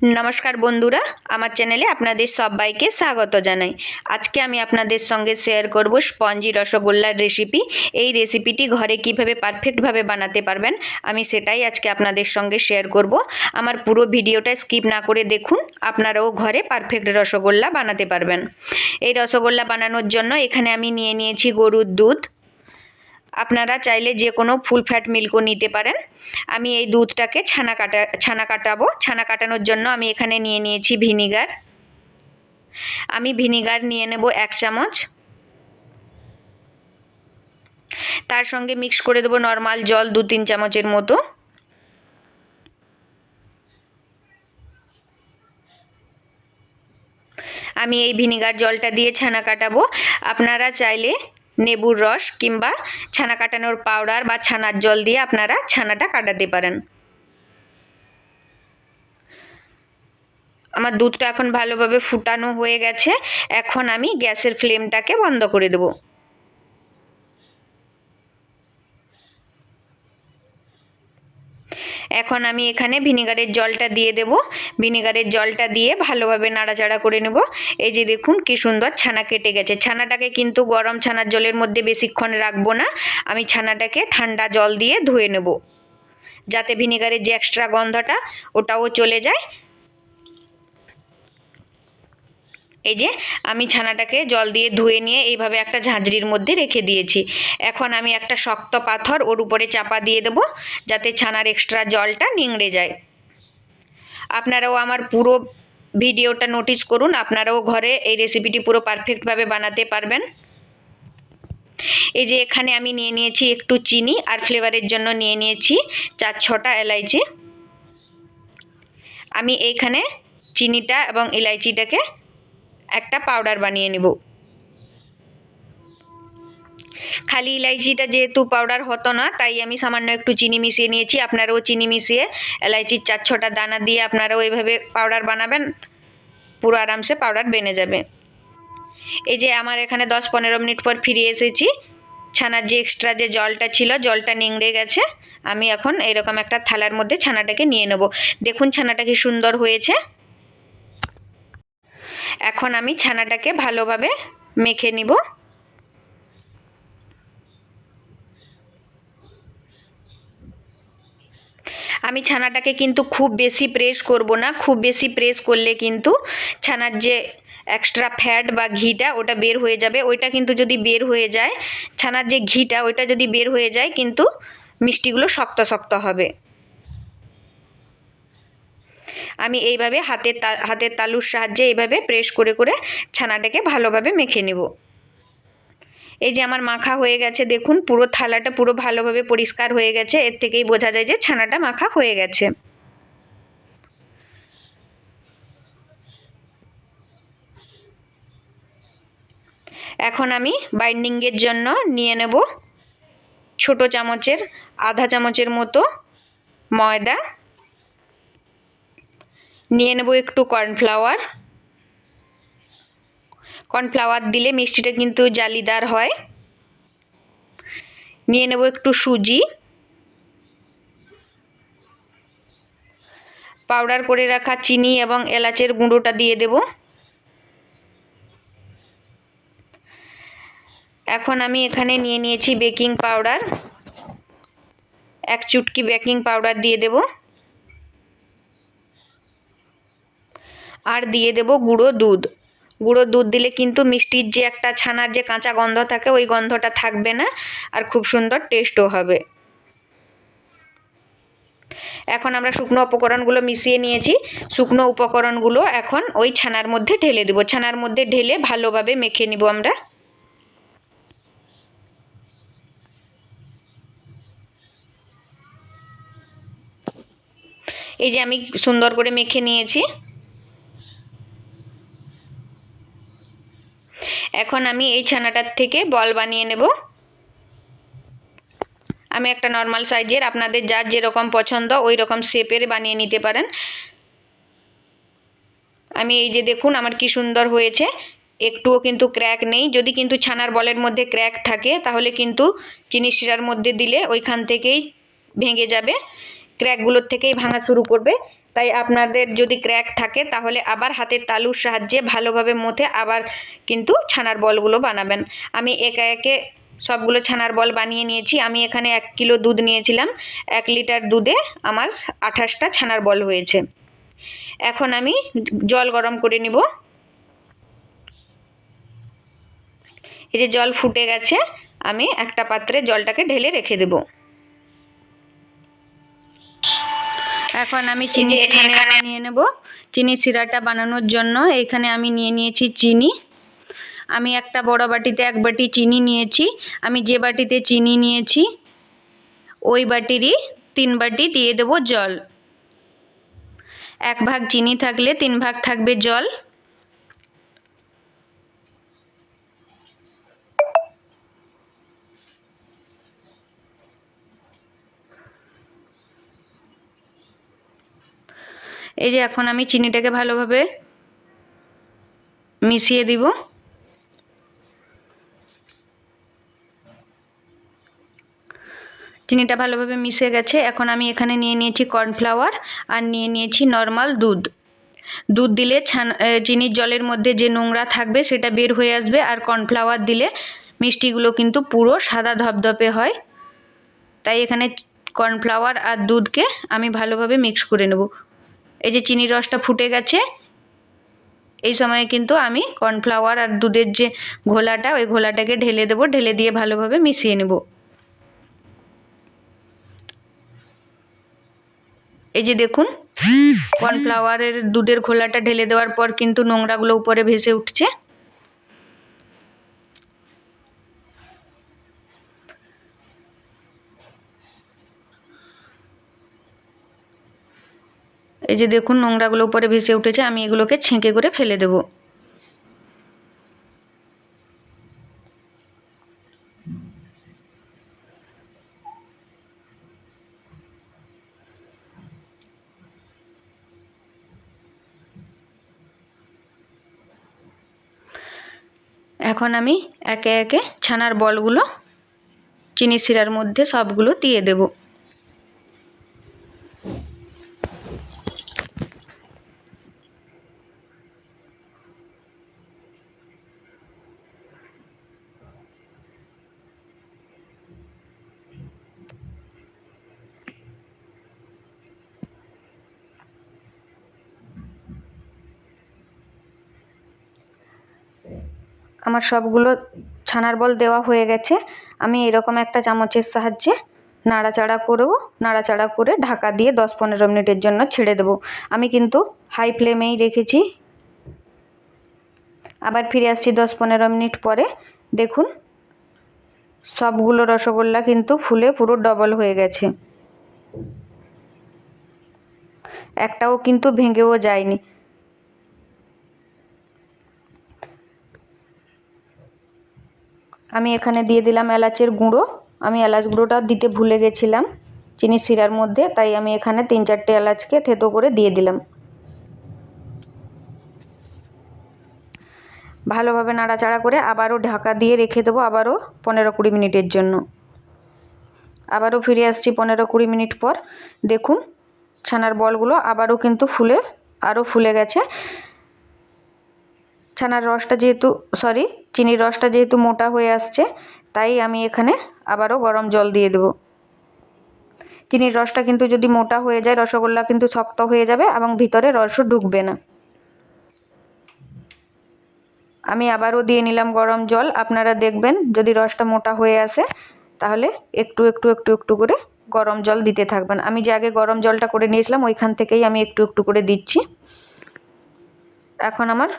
নমস্কার বন্ধুরা, আমার চ্যানেলে আপনাদের সবাইকে স্বাগত জানাই। আজকে আমি আপনাদের সঙ্গে শেয়ার করব স্পঞ্জি রসগোল্লার রেসিপি এই রেসিপিটি ঘরে কীভাবে পারফেক্টভাবে বানাতে পারবেন, আমি সেটাই আজকে আপনাদের সঙ্গে শেয়ার করব। আমার পুরো ভিডিওটা স্কিপ না করে দেখুন, আপনারাও ঘরে পারফেক্ট রসগোল্লা বানাতে পারবেন। এই রসগোল্লা বানানোর জন্য এখানে আমি নিয়ে নিয়েছি গরুর দুধ আপনারা চাইলে যে কোনো ফুল ফ্যাট মিল্কও নিতে পারেন। আমি এই দুধটাকে ছানা কাটা, ছানা কাটাবো। ছানা কাটানোর জন্য আমি এখানে নিয়ে নিয়েছি ভিনিগার। আমি ভিনিগার নিয়ে নেব এক চামচ। তার সঙ্গে মিক্স করে দেবো নর্মাল জল দু তিন চামচের মতো। আমি এই ভিনিগার জলটা দিয়ে ছানা কাটাবো। আপনারা চাইলে নেবুর রস কিংবা ছানা কাটানোর পাউডার বা ছানার জল দিয়ে আপনারা ছানাটা কাটাতে পারেন। আমার দুধটা এখন ভালোভাবে ফুটানো হয়ে গেছে। এখন আমি গ্যাসের ফ্লেমটাকে বন্ধ করে দেবো। এখন আমি এখানে ভিনেগারের জলটা দিয়ে দেব। ভিনেগারের জলটা দিয়ে ভালোভাবে নাড়াচাড়া করে নেব। এই যে দেখুন কি সুন্দর ছানা কেটে গেছে। ছানাটাকে কিন্তু গরম ছানার জলের মধ্যে বেশিক্ষণ রাখব না। আমি ছানাটাকে ঠান্ডা জল দিয়ে ধুয়ে নেব। যাতে ভিনেগারের যে এক্সট্রা গন্ধটা, ওটাও চলে যায়। এই যে আমি ছানাটাকে জল দিয়ে ধুয়ে নিয়ে এইভাবে একটা ঝাঁঝরির মধ্যে রেখে দিয়েছি। এখন আমি একটা শক্ত পাথর ওর উপরে চাপা দিয়ে দেবো যাতে ছানার এক্সট্রা জলটা নিংড়ে যায়। আপনারাও আমার পুরো ভিডিওটা নোটিস করুন, আপনারাও ঘরে এই রেসিপিটি পুরো পারফেক্টভাবে বানাতে পারবেন। এই যে এখানে আমি নিয়ে নিয়েছি একটু চিনি আর ফ্লেভারের জন্য নিয়ে নিয়েছি চার ছটা এলাইচি। আমি এইখানে চিনিটা এবং ইলাইচিটাকে একটা পাউডার বানিয়ে নেব। খালি ইলাইচিটা যেহেতু পাউডার হতো না, তাই আমি সামান্য একটু চিনি মিশিয়ে নিয়েছি। আপনারাও চিনি মিশিয়ে এলাইচির চার ছটা দানা দিয়ে আপনারাও এইভাবে পাউডার বানাবেন, পুরো আরামসে পাউডার বেনে যাবে। এই যে আমার এখানে দশ পনেরো মিনিট পর ফিরে এসেছি। ছানার যে এক্সট্রা যে জলটা ছিল, জলটা নিংড়ে গেছে। আমি এখন এরকম একটা থালার মধ্যে ছানাটাকে নিয়ে নেব। দেখুন ছানাটা কি সুন্দর হয়েছে। এখন আমি ছানাটাকে ভালোভাবে মেখে নিব। আমি ছানাটাকে কিন্তু খুব বেশি প্রেস করব না, খুব বেশি প্রেস করলে কিন্তু ছানার যে এক্সট্রা ফ্যাট বা ঘিটা ওটা বের হয়ে যাবে। ওইটা কিন্তু যদি বের হয়ে যায়, ছানার যে ঘিটা ওইটা যদি বের হয়ে যায়, কিন্তু মিষ্টিগুলো শক্ত শক্ত হবে। আমি এইভাবে হাতের তা, হাতের তালুর সাহায্যে এইভাবে প্রেস করে করে ছানাটাকে ভালোভাবে মেখে নেব। এই যে আমার মাখা হয়ে গেছে, দেখুন পুরো থালাটা পুরো ভালোভাবে পরিষ্কার হয়ে গেছে, এর থেকেই বোঝা যায় যে ছানাটা মাখা হয়ে গেছে। এখন আমি বাইন্ডিংয়ের জন্য নিয়ে নেব ছোট চামচের, আধা চামচের মতো ময়দা। নিয়ে নেব একটু কর্নফ্লাওয়ার কর্নফ্লাওয়ার দিলে মিষ্টিটা কিন্তু জালিদার হয়। নিয়ে নেব একটু সুজি। পাউডার করে রাখা চিনি এবং এলাচের গুঁড়োটা দিয়ে দেব। এখন আমি এখানে নিয়ে নিয়েছি বেকিং পাউডার এক চুটকি বেকিং পাউডার দিয়ে দেবো। আর দিয়ে দেব গুঁড়ো দুধ। গুঁড়ো দুধ দিলে কিন্তু মিষ্টির যে একটা ছানার যে কাঁচা গন্ধ থাকে, ওই গন্ধটা থাকবে না আর খুব সুন্দর টেস্টও হবে। এখন আমরা শুকনো উপকরণগুলো মিশিয়ে নিয়েছি। শুকনো উপকরণগুলো এখন ওই ছানার মধ্যে ঢেলে দেবো। ছানার মধ্যে ঢেলে ভালোভাবে মেখে নিব আমরা। এই যে আমি সুন্দর করে মেখে নিয়েছি। এখন আমি এই ছানাটার থেকে বল বানিয়ে নেব। আমি একটা নর্মাল সাইজের আপনাদের যার যেরকম পছন্দ ওই রকম শেপের বানিয়ে নিতে পারেন। আমি এই যে দেখুন, আমার কি সুন্দর হয়েছে। একটুও কিন্তু ক্র্যাক নেই। যদি কিন্তু ছানার বলের মধ্যে ক্র্যাক থাকে, তাহলে কিন্তু চিনি শিরার মধ্যে দিলে ওইখান থেকেই ভেঙে যাবে। ক্র্যাকগুলোর থেকেই ভাঙা শুরু করবে। তাই আপনাদের যদি ক্র্যাক থাকে, তাহলে আবার হাতের তালুর সাহায্যে ভালোভাবে মথে আবার কিন্তু ছানার বলগুলো বানাবেন। আমি একে একে সবগুলো ছানার বল বানিয়ে নিয়েছি। আমি এখানে এক কিলো দুধ নিয়েছিলাম। এক লিটার দুধে আমার আঠাশটা ছানার বল হয়েছে। এখন আমি জল গরম করে নিব। এই যে জল ফুটে গেছে, আমি একটা পাত্রে জলটাকে ঢেলে রেখে দেব। এখন আমি চিনি এখানে নিয়ে নেব। চিনি সিরাটা বানানোর জন্য এখানে আমি নিয়ে নিয়েছি চিনি। আমি একটা বড় বাটিতে এক বাটি চিনি নিয়েছি। আমি যে বাটিতে চিনি নিয়েছি ওই বাটিরই তিন বাটি দিয়ে দেব জল। এক ভাগ চিনি থাকলে তিন ভাগ থাকবে জল। এই যে এখন আমি চিনিটাকে ভালোভাবে মিশিয়ে দিব। চিনিটা ভালোভাবে মিশে গেছে। এখন আমি এখানে নিয়ে নিয়েছি কর্নফ্লাওয়ার আর নিয়ে নিয়েছি নর্মাল দুধ। দুধ দিলে ছানা চিনির জলের মধ্যে যে নোংরা থাকবে সেটা বের হয়ে আসবে আর কর্নফ্লাওয়ার দিলে মিষ্টিগুলো কিন্তু পুরো সাদা ধপধপে হয়। তাই এখানে কর্নফ্লাওয়ার আর দুধকে আমি ভালোভাবে মিক্স করে নেব। এই যে চিনির রসটা ফুটে গেছে, এই সময়ে কিন্তু আমি কর্নফ্লাওয়ার আর দুধের যে ঘোলাটা, ওই ঘোলাটাকে ঢেলে দেবো, ঢেলে দিয়ে ভালোভাবে মিশিয়ে নেব। এই যে দেখুন কর্নফ্লাওয়ারের দুধের ঘোলাটা ঢেলে দেওয়ার পর কিন্তু নোংরাগুলো উপরে ভেসে উঠছে। এই যে দেখুন নোংরাগুলো উপরে ভেসে উঠেছে, আমি এগুলোকে ছেঁকে করে ফেলে দেব। এখন আমি একে একে ছানার বলগুলো, চিনি শিরার মধ্যে সবগুলো দিয়ে দেবো। আমার সবগুলো ছানার বল দেওয়া হয়ে গেছে। আমি এরকম একটা চামচের সাহায্যে নাড়াচাড়া করব, নাড়াচাড়া করে ঢাকা দিয়ে দশ পনেরো মিনিটের জন্য ছেড়ে দেবো। আমি কিন্তু হাই ফ্লেমেই রেখেছি। আবার ফিরে আসছি দশ পনেরো মিনিট পরে। দেখুন, সবগুলো রসগোল্লা কিন্তু ফুলে পুরো ডবল হয়ে গেছে। একটাও কিন্তু ভেঙেও যায়নি। আমি এখানে দিয়ে দিলাম এলাচের গুঁড়ো। আমি এলাচ গুঁড়োটা দিতে ভুলে গেছিলাম, চিনি শিরার মধ্যে, তাই আমি এখানে তিন চারটে এলাচকে থেতো করে দিয়ে দিলাম। ভালোভাবে নাড়াচাড়া করে আবারও ঢাকা দিয়ে রেখে দেবো আবারও পনেরো কুড়ি মিনিটের জন্য। আবারও ফিরে আসছি পনেরো কুড়ি মিনিট পর। দেখুন, ছানার বলগুলো আবারও কিন্তু ফুলে, আরও ফুলে গেছে। ছানার রসটা যেহেতু সরি চিনির রসটা যেহেতু মোটা হয়ে আসছে, তাই আমি এখানে আবারও গরম জল দিয়ে দেব। চিনির রসটা কিন্তু যদি মোটা হয়ে যায়, রসগোল্লা কিন্তু শক্ত হয়ে যাবে এবং ভিতরে রসও ঢুকবে না। আমি আবারও দিয়ে নিলাম গরম জল। আপনারা দেখবেন যদি রসটা মোটা হয়ে আসে, তাহলে একটু একটু একটু একটু করে গরম জল দিতে থাকবেন। আমি যে আগে গরম জলটা করে নিয়েছিলাম, ওইখান থেকেই আমি একটু একটু করে দিচ্ছি। এখন আমার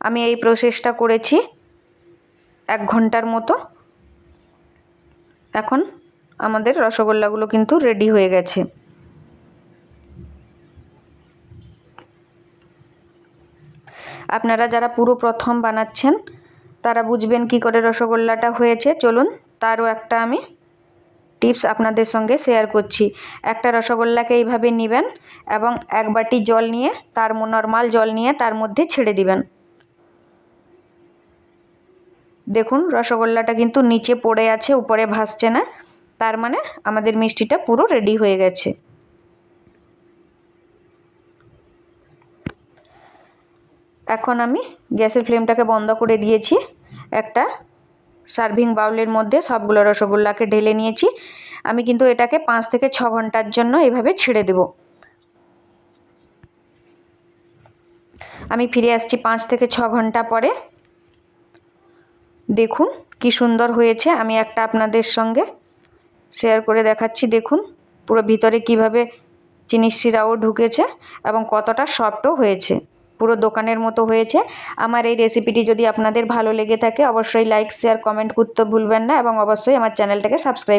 আমি এই প্রসেসটা করেছি এক ঘণ্টার মতো। এখন আমাদের রসগোল্লাগুলো কিন্তু রেডি হয়ে গেছে। আপনারা যারা পুরো প্রথম বানাচ্ছেন, তারা বুঝবেন কি করে রসগোল্লাটা হয়েছে। চলুন, তারও একটা আমি টিপস আপনাদের সঙ্গে শেয়ার করছি। একটা রসগোল্লাকে এইভাবে নেবেন এবং এক বাটি জল নিয়ে, তার নর্মাল জল নিয়ে, তার মধ্যে ছেড়ে দিবেন। দেখুন, রসগোল্লাটা কিন্তু নিচে পড়ে আছে, উপরে ভাসছে না। তার মানে আমাদের মিষ্টিটা পুরো রেডি হয়ে গেছে। এখন আমি গ্যাসের ফ্লেমটাকে বন্ধ করে দিয়েছি। একটা সার্ভিং বাউলের মধ্যে সবগুলো রসগোল্লাকে ঢেলে নিয়েছি। আমি কিন্তু এটাকে পাঁচ থেকে ছ ঘণ্টার জন্য এভাবে ছেড়ে দেব। আমি ফিরে আসছি পাঁচ থেকে ছ ঘণ্টা পরে। দেখুন কি সুন্দর হয়েছে। আমি একটা আপনাদের সঙ্গে শেয়ার করে দেখাচ্ছি। দেখুন পুরো ভিতরে কীভাবে চিনির শিরাও ঢুকেছে এবং কতটা সফটও হয়েছে। পুরো দোকানের মতো হয়েছে। আমার এই রেসিপিটি যদি আপনাদের ভালো লেগে থাকে, অবশ্যই লাইক শেয়ার কমেন্ট করতে ভুলবেন না এবং অবশ্যই আমার চ্যানেলটাকে সাবস্ক্রাইব